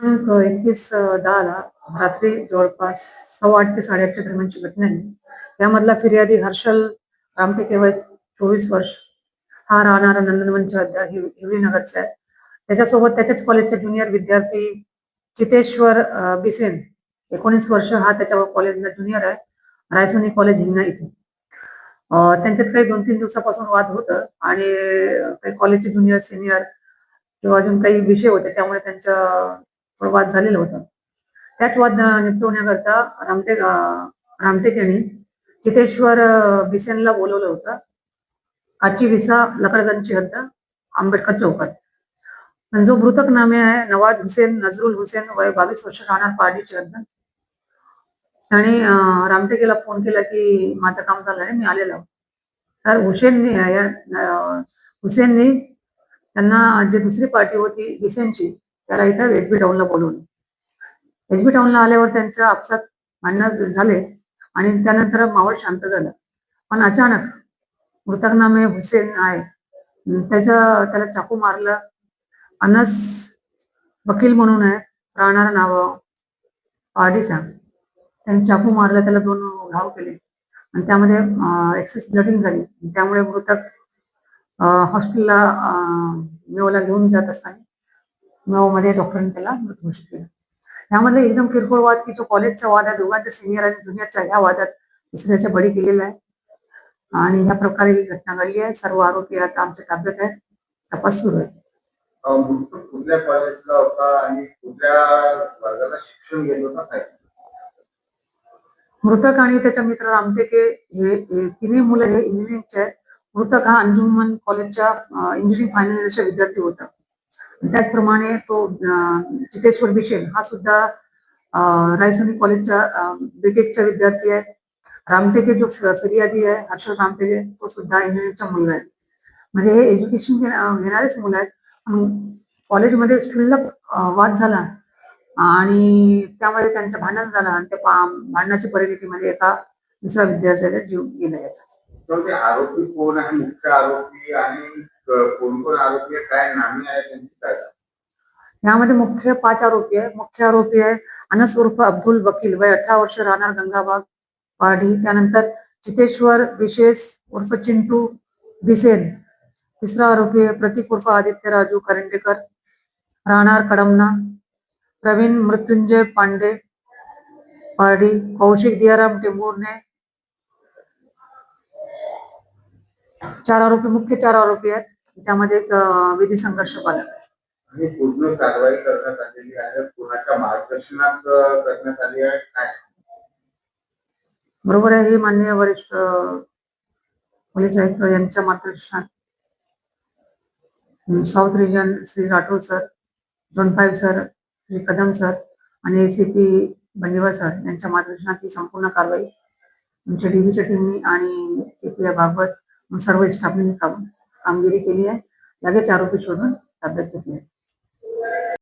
दिनांक एकतीस दहाला रात्री जवळपास सव्वा आठ ते साडेआठच्या दरम्यानची घटना आहे. यामधला फिर्यादी हर्षल रामटेके वय चोवीस वर्ष. हा राहणारा नंदनवनच्या हद्द हिवरी नगरचा आहे. त्याच्यासोबत त्याच्याच कॉलेजचा ज्युनियर विद्यार्थी चितेश्वर बिसेन एकोणीस वर्ष. हा त्याच्या कॉलेजला ज्युनियर आहे. रायसोनी कॉलेज हिंगणा इथे. त्यांच्यात काही दोन तीन दिवसापासून वाद होत आणि काही कॉलेजचे ज्युनियर सिनियर किंवा अजून काही विषय होते त्यामुळे त्यांच्या वाद झालेला होता. त्याच वाद निपटवण्याकरता रामटेक रामटेक यांनी चितेश्वर बिसेनला बोलवलं होतं. काची विसा लकडगंजची हद्द आंबेडकर चौकात आणि जो मृतक नामे आहे नवाज हुसेन नजरुल हुसेन वय बावीस वर्ष राहणार पार्टीची हद्द त्याने रामटेकेला फोन केला की माझं काम झालं आहे मी आलेला तर हुसेननी या हुसेननी त्यांना जी दुसरी पार्टी होती बिसेनची त्याला इथं एच बी टाऊनला बोलवलं. एच बी टाऊनला आल्यावर त्यांचं आपसात भांडणं झाले आणि त्यानंतर मावळ शांत झालं. पण अचानक मृतक नामे हुसेन आहे. त्याचं त्याला चाकू मारलं. अनस वकील म्हणून आहे राहणार नाव पार्टीचा. त्यांनी चाकू मारला त्याला दोन घाव केले. आणि त्यामध्ये एक्सेस ब्लडिंग झाली. त्यामुळे मृतक हॉस्पिटलला मेवला घेऊन जात असताना मध्ये डॉक्टरांनी त्याला मृत घोषित केलं यामध्ये एकदम किरकोळ वाद की जो कॉलेजचा वाद आहे दोघांच्या सिनियर आणि ज्युनियरच्या ह्या वादात दुसऱ्याच्या बळी केलेला आहे. आणि ह्या प्रकारे ही घटना घडली आहे. सर्व आरोपी आता आमच्या ताब्यात आहेत. तपास सुरू आहे. मृतक कुठल्या कॉलेजला होता आणि कुठल्या वर्गाला शिक्षण घेत होता काय? मृतक आणि त्याचा मित्र रामटेके हे हे तिन्ही मुलं हे इंजिनिअरिंगचे आहेत. मृतक हा अंजुमन कॉलेजच्या इंजिनिअरिंग फायनल विद्यार्थी होता. त्याचप्रमाणे तो जितेश्वर चितेश्वर बिशेल हा सुद्धा रायसोनी कॉलेजच्या बीटेकचा विद्यार्थी आहे. रामटेके जो फिर्यादी आहे हर्षल रामटेके तो सुद्धा इंजिनिअरिंगचा मुलगा आहे. म्हणजे हे एज्युकेशन घेणारेच मुलं आहेत. कॉलेजमध्ये क्षुल्लक वाद झाला. आणि त्यामध्ये त्यांचं भांडण झालं आणि त्या भांडणाची परिणिती म्हणजे एका दुसऱ्या विद्यार्थ्याचा जीव गेला याचा. आरोपी कोण आहे मुख्य आरोपी आणि मुख्य पाच आरोपी आहे. मुख्य आरोपी आहे अनस उर्फ़ अब्दुल वकील. वय अठरा वर्ष राहणार गंगाबाग पारडी चितेश्वर विशेष उर्फ़ चिंटू, बिसेन. तिसरा आरोपी आहे प्रतीक उर्फ़ आदित्य राजू करंडेकर. राहणार कडमना प्रवीण मृत्युंजय पांडे पारडी कौशिक दियाराम टेंभुर्णे चार आरोपी, मुख्य चार आरोपी आहेत. त्यामध्ये एक विधी संघर्ष पालक आहे आणि पूर्ण कारवाई करण्यात आलेली आहे. कुणाच्या मार्गदर्शनात करण्यात आली आहे? काय? बरोबर आहे. हे माननीय वरिष्ठ पोलीस आयुक्त यांच्या मार्गदर्शनात. South region Shri Rathod sir zone five sir Shri Kadam sir आणि एसीपी बंडीवार सर यांच्या मार्गदर्शनात ही संपूर्ण कारवाई आमच्या डीबीच्या टीमनी आणि एपीआय बाबत सर्व स्टाफने काम- कामगिरी केली आहे लगेच आरोपी शोधून ताब्यात घेतले